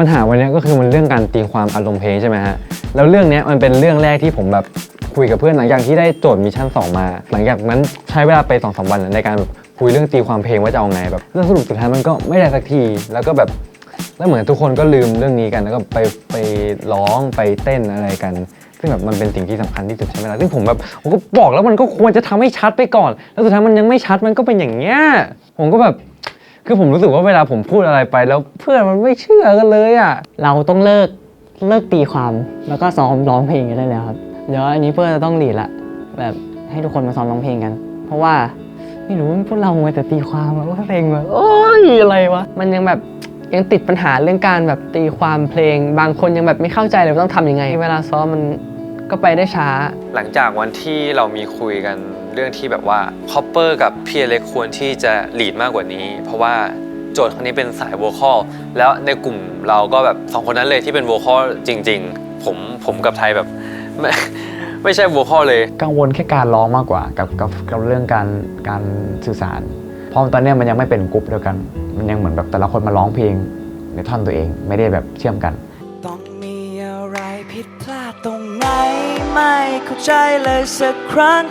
ปัญหาวันนี้ก็คือมันเรื่องการตีความอารมณ์เพลงใช่ไหมฮะแล้วเรื่องนี้มันเป็นเรื่องแรกที่ผมแบบคุยกับเพื่อนหลังจากที่ได้โจทย์มิชชั่นสองมา หลังจากนั้นใช้เวลาไปสองสามวันในการแบบคุยเรื่องตีความเพลงว่าจะเอาไงแบบเรื่องสรุปสุดท้ายมันก็ไม่ได้สักทีแล้วก็แบบแล้วเหมือนทุกคนก็ลืมเรื่องนี้กัน แล้วก็ไปไปร้องไปเต้นอะไรกัน ซึ่งแบบมันเป็นสิ่งที่สำคัญที่สุดใช่ไหมล่ะซึ่งผมแบบผมก็บอกแล้วมันก็ควรจะทำให้ชัดไปก่อน แล้วสุดท้ายมันยังไม่ชัดมันก็เป็นอย่างเงี้ยผมก็แบบ คือผมรู้สึกว่าเวลาผมพูดอะไรไปแล้วเพื่อนมันไม่เชื่อกันเลยอะ เราต้องเลิกเลิกตีความแล้วก็ซ้อมร้องเพลงกันได้แล้วครับ เดี๋ยวอันนี้เพื่อนจะต้องหลีดละแบบให้ทุกคนมาซ้อมร้องเพลงกัน เพราะว่าไม่รู้พวกเรามัวแต่ตีความว่าเพลงแบบโอ้ยอะไรวะมันยังแบบยังติดปัญหาเรื่องการแบบตีความเพลง บางคนยังแบบไม่เข้าใจเลยว่าต้องทำยังไง เวลาซ้อมมัน ก็ไปได้ช้า หลังจากวันที่เรามีคุยกันเรื่องที่แบบว่าคอปเปอร์กับพีเล็กควรที่จะลีดมากกว่านี้ เพราะว่าโจทย์ครั้งนี้เป็นสายโวคอลแล้วในกลุ่มเราก็แบบสองคนนั้นเลยที่เป็นโวคอลจริง ๆ ผมผมกับไทยแบบไม่ไม่ใช่โวคอลเลย กังวลแค่การร้องมากกว่ากับกับกับเรื่องการการสื่อสารเพราะตอนเนี้ยมันยังไม่เป็นกรุ๊ปเดียวกัน มันยังเหมือนแบบแต่ละคนมาร้องเพลงในท่อนตัวเอง ไม่ได้แบบเชื่อมกันต้องมีอะไร ผิดพลาดตรงไหน ไม่เข้าใจเลยสักครั้ง